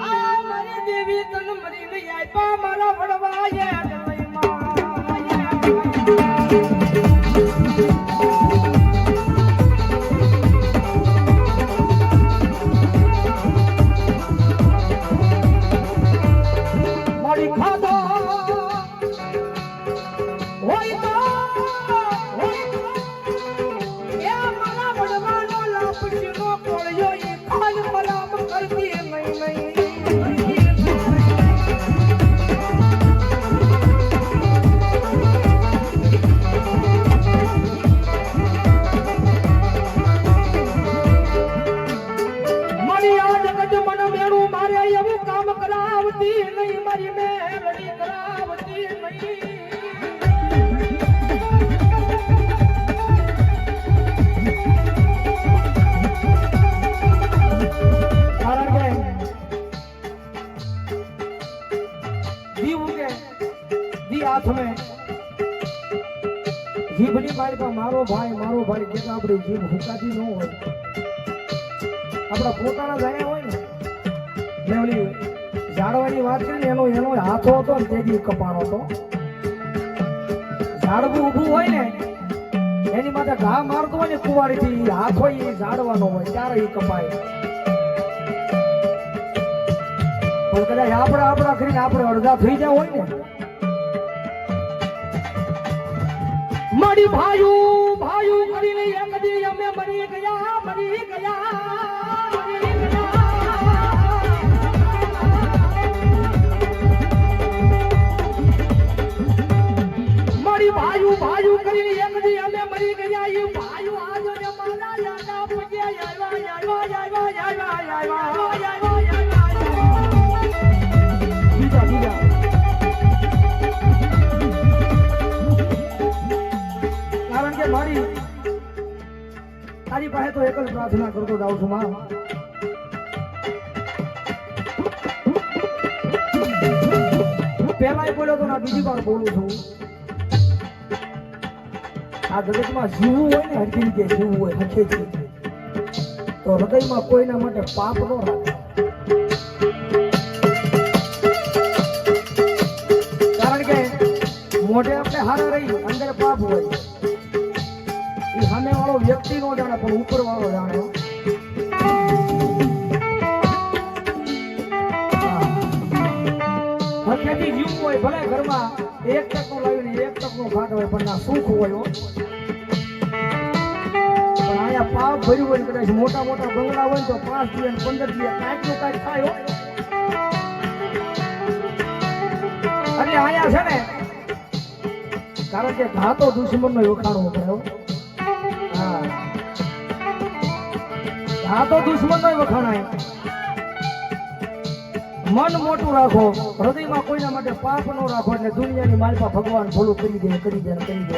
આ મારી દેવી તન મરી નહીં આપ્યા મારા વડવાએ જીભની મારો ભાઈ મારો ભાઈ, કે આપણી જીભ હુકાતી ન હોય. આપણા પોતાના ગયા હોય ને. ઓલી ઝાડવાની વાત કરી ને, એનો એનો હાથો હતો ને તે બી કપાણો હતો. ઝાડવું ઊભું હોય ને, એની માથે ઘા મારતો હોય ને કુવાડીથી હાથો એ ઝાડવાનો હોય, ત્યારે એ કપાય. પણ કદાચ આપણા આપણા કરીને આપણે અડધા થઈ જાય હોય ને મારી ભાયું ભાયું કરીને એક દી અમે મરી ગયા મરી ગયા. તારી પાસે તો એક જ પ્રાર્થના કરતો જાઉં છું, માં. પહેલા બોલ્યો તો ના બીજી વાર બોલું છું. આ જગતમાં જીવવું હોય ને હરકી રીતે જીવવું હોય હખેથી તો હૃદયમાં કોઈના માટે પાપ ન રાખે. કારણ કે મોઢે આપણે હારા રહી, અંદર પાપ હોય. સામે વાળો વ્યક્તિ નો જાણે પણ ઉપર વાળો જાણે હોય ભલે ઘરમાં, એક ટકનું લાવીને એક હોય, પણ ના સુખ હોય પણ અહીંયા પાપ ભર્યું હોય કદાચ મોટા મોટા બંગલા હોય તો પાંચ દિવસ ને પંદર દિવસ કાંઈકનું કાંઈક થાય, હો. એટલે અહીંયા છે ને, કારણ કે ઘા તો દુશ્મન નો વખાણવો પડે ઘા તો દુશ્મન નહીં વખાણાય. મન મોટું રાખો, હૃદયમાં કોઈના માટે પાપ ન રાખો એટલે દુનિયાની માલપા ભગવાન ભોલું કરી દે કરી દે કરી દે.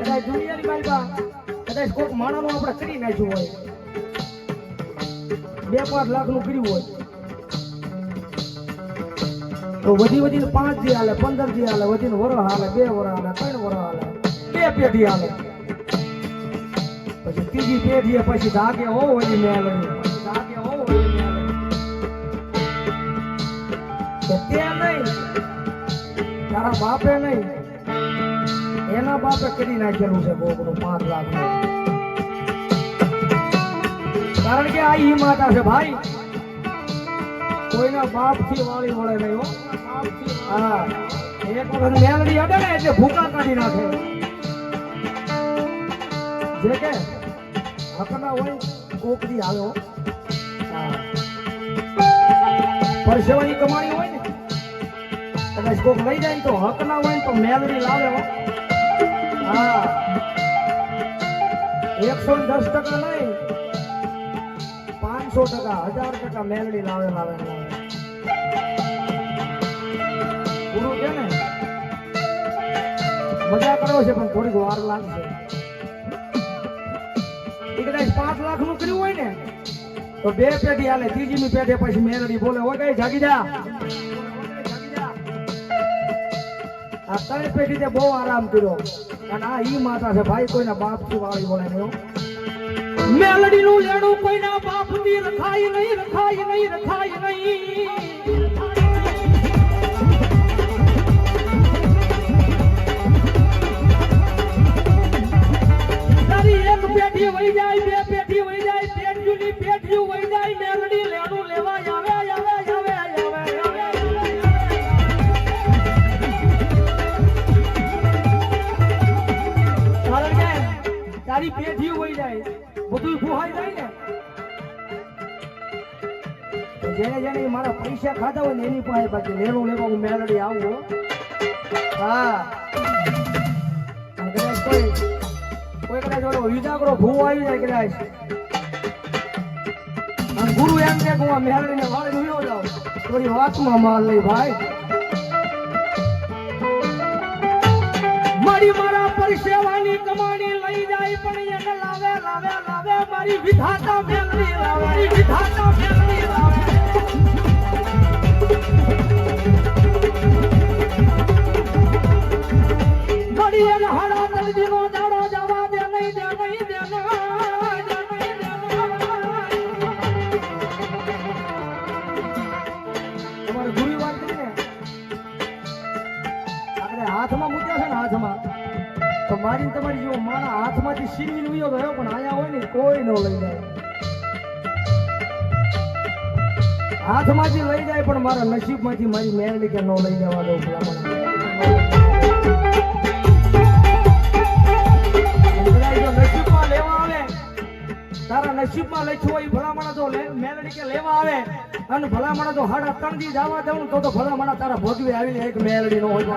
કદાચ દુનિયાની માલપા, કદાચ કોઈક માણાનું આપણે કરી નાખ્યું હોય. બે પાંચ લાખનું કર્યું હોય. તો વધી વધીને પાંચ જી હાલે પંદર જી હાલે વધીને વરો હાલે બે વર હાલે ત્રણ વરો હાલે બે પેઢી હાલે. પછી ત્રીજી પેઢીએ પછી ધાગે હો ઓલી મેલડી ધાગે હો નહીં તારા બાપે નહીં એના બાપે કરી નાખેલું છે બોકડું પાંચ લાખ કારણ કે આ ઈ માતા છે ભાઈ કોઈના બાપથી વાળી વળે નહીં હા. એક વખત મેલડી અડે ને એટલે ભૂકા કાઢી નાખે. જે કે હકના હોય કોકડી આવ્યો પરસેવાની કમાણી હોય ને, કદાચ કોક લઈ જાય ને તો હક ના હોય તો મેલડી લાવે હો. એકસો દસ ટકા નહીં, પાંચસો ટકા, હજાર ટકા મેલડી લાવે લાવે. મજા છે, પણ થોડીક વાર લાગશે. પાંચ લાખનું કર્યું હોય ને, તો બે પેઢી આલે ત્રીજી ની પેઢી પછી મેલડી બોલે હોય કઈ જાગી જા. આ ત્રણ પેઢી તે બહુ આરામ કર્યો. અને આ ઈ માતા છે, ભાઈ કોઈના બાપથી વાળી બોલે નહીં મેલડી નું લેણું કોઈના બાપથી રખાય નહીં રખાય નહીં રખાય નહીં. પેઢી વહી જાય, બે પેઠી વહી જાય પેઢીઓની પેઠી વહી જાય મેલડી લેડું લેવા આવે આવે આવે તારી પેઠી વહી જાય, બધું ફુહાઈ જાય ને. જેને જેને મારા પૈસા ખાધા હોય ને એની પાસે બાકી લેણું લેવા હું મેલડી આવું, હા. કોઈ કોઈ કદાચ ઓલો વિજાગરો ભૂ આવી જાય કદાચ. અને ગુરુ એમ કે હું મેળવીને વાળી વીણો જાઉં. થોડી વાતમાં માલ લઈ ભાઈ. મારી મારા પરસેવાની કમાણી લઈ જાય, પણ એને લાવે લાવે લાવે. મારી વિધાતા મેલડી લાવે, મારી વિધાતા મેલડી લાવે. મારી એને હાડા હાથમાંથી છીનવીને ઉયો ગયો પણ આયા હોય ને કોઈ ન લઈ જાય. હાથમાંથી લઈ જાય, પણ મારા નસીબમાંથી મારી મેળવી કે ન લઈ જવા દો નસીબમાં લેવા આવે, તારા નસીબમાં લખ્યું હોય ભલામણ તો મેલડી કે લેવા આવે, અને ભલામણ તો હાડા ત્રણ દી જવા દઉં તો તો ભલામણ તારા ભોગવી આવીને એક મેલડી નો હોય.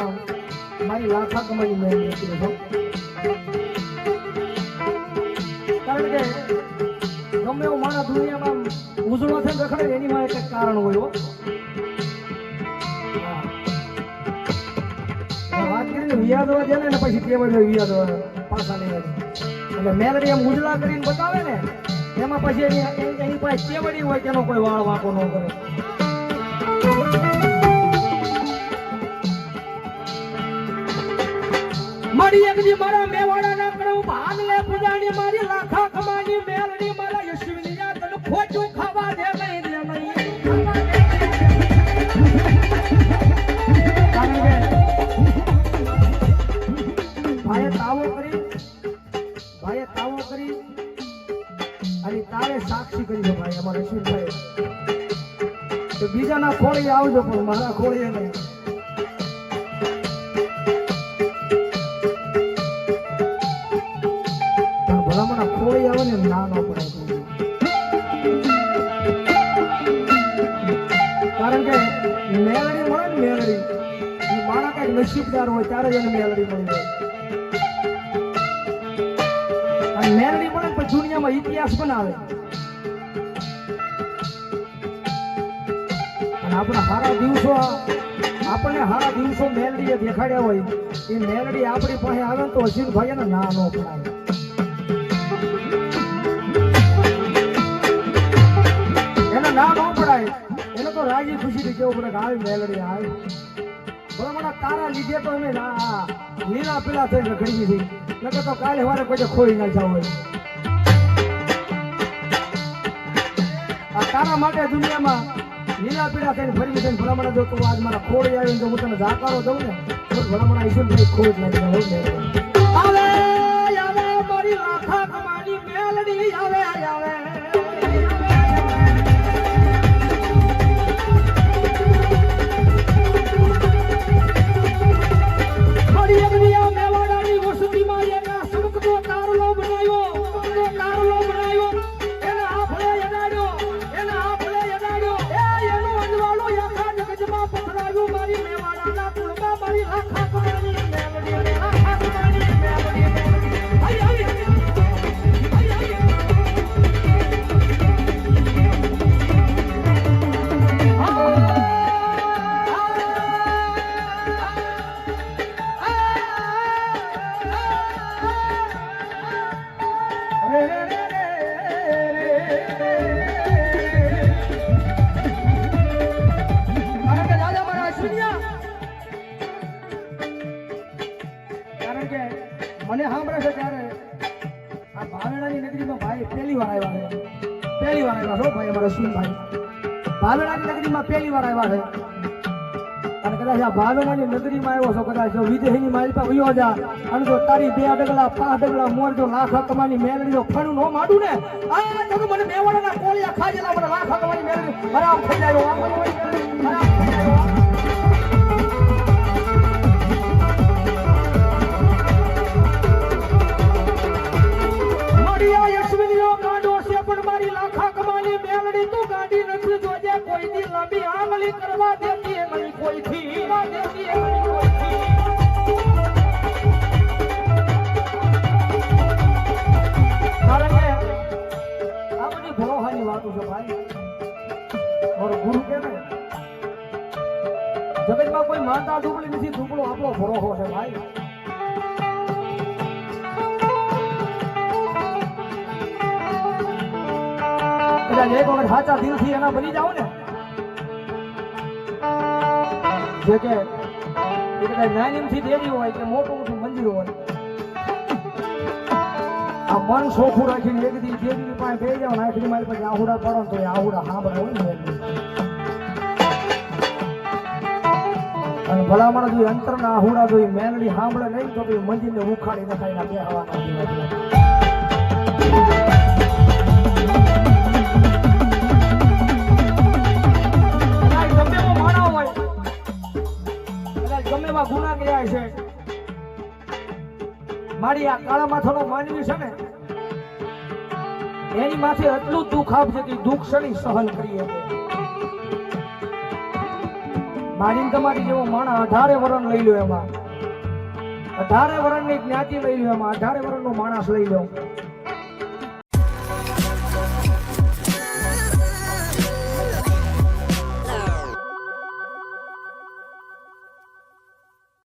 નામ મારી લાખા કમાઈ મેં નીકળ્યો છું કારણ કે ગમે એવું મારા દુનિયામાં ઉજળો છે રખડે એની માં એક કારણ હોય વાત પછી કહેવાય પાછા નહીં. એટલે એમ ઉજળા કરીને બતાવે ને, એમાં પછી એની પાસે ચેવડી હોય તેનો કોઈ વાળ વાંકો ન કરે. મારી એક દી મારા મેવાડાના કરમ ભાગ લે પૂજાની મારી લાખા કમાની મેલડી મારા યશવીની યા તને ખોટું ખાવા દે નહીં દે નહીં. તાવો કરી, ભાઈએ તાવો કરી અને તારે સાક્ષી કરી દો ભાઈ અમારા અશ્વિનભાઈ તો બીજાના ખોળી આવજો પણ મારા ખોળીએ નહીં. નસીબદાર હોય ત્યારે જ એને મેલડી મળી. અને મેલડી મળે પછી દુનિયામાં ઇતિહાસ બનાવે. અને આપણા સારા દિવસો, આપણને સારા દિવસો મેલડીએ દેખાડ્યા હોય, એ મેલડી આપણી પાસે આવે ને તો અશ્વિનભાઈ એને ના ન પડાય એને ના ન પડાય એને તો રાજી ખુશી કેવું પડે કે આવી મેલડી, આવી. ભલામણા તારા લીધે તો અમે લીલા પીલા થઈને ઘડી દીધી. નકર તો કાલે સવારે કોઈ ખોઈ ના જાવ તારા માટે દુનિયામાં લીલા પીળા થઈને ફરી થઈને ભલામણા જો તું આજ મારા ખોડી આવી ને જો હું તને જાકારો દઉં ને, તો ભલામણા ઈશ્વર ભાઈ ખોજ નાખી હોય મેલડી આવે આવે, મારી લાખા કમાની મેલડી, આવે આવે. નગરીમાં પહેલી વાર આવ્યા છે. અને કદાચ આ ભાવેણાની નગરીમાં આવ્યો છો, કદાચ જો વિદેશની માલિકા વયો જા. અને જો તારી બે ડગલા પાંચ ડગલા મોર જો લાખ કમાની મેળવી જો ફણું નો માડું ને, આ તો મને મેવાડાના કોળિયા ખાજેલા મને લાખ કમાની મેળવી બરાબર થઈ જાય આમ બધું હોય આંગળી દેતી નહીં કોઈથી કરવા દેતી નહીં કોઈથી. જગતમાં કોઈ માનતા દુબળી નથી દુબળો આપણો ભરોહો છે ભાઈ કદાચ એક વખત સાચા દિલથી એના બની જાઓ ને જે કે એ દેવી હોય કે મોટું મોટું મંદિર હોય. આ મન સોખું રાખીને એક દી દેવી પાસે બે જાવ ને મારી પાસે આહુડા પડો તો એ આહુડા સાંભળે હોય ને અને ભલામણ જો અંતરના આહુડા જો ઈ મેલડી સાંભળે નહીં તો એ મંદિરને ઉખાડી ખાઈને બે હવાના એવા ગુના ગયા છે. મારી આ કાળા માથાનો માનવી છે ને, એની માથે એટલું દુઃખ આપશે કે દુઃખ શરી સહન કરી શકે. મારી તમારી જેવો માણસ અઢારે વરણ લઈ લો એમાં. અઢારે વરણની જ્ઞાતિ લઈ લો એમાં, અઢારે વરણનો માણસ લઈ લો